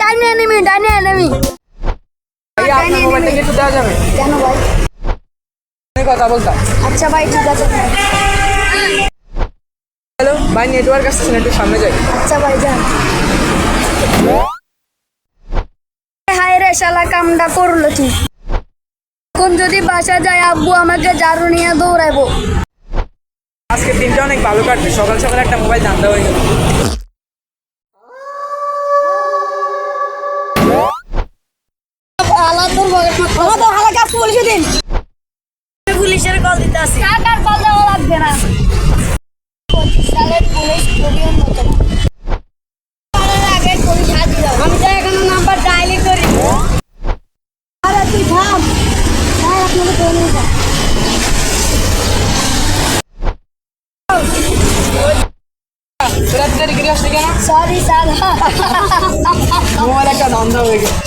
ডাইনি enemy enemy. কেন ভাই? কথা বলতাম আচ্ছা ভাই ঠিক আছে। হ্যালো ভাই নেটওয়ার্ক আসছে একটু সামনে যাই। আচ্ছা ভাই যান। রে শালা কামটা করল কি? এখন যদি বাসা যায় আব্বু আমাকে ঝাড়ু নিয়ে দৌড়াবো আজকে দিনটা অনেক ভালো কাটবে। সকাল সকাল একটা মোবাইল জানতে হয়ে গেল। হালাকা পুলিশে দিন পুলিশের কল দিতে আসি। কাকার কল দেওয়া লাগবে না? পঁচিশ সালের পুলিশ স্টুডিওর মতো আগে পুলিশ হাজির আমি তো এখনও নাম্বার ডায়ালি করি আরে তুই থাম। আপনাকে ফোন সরি স্যার মোবাইল একটা ধান্দা হয়ে গেছে।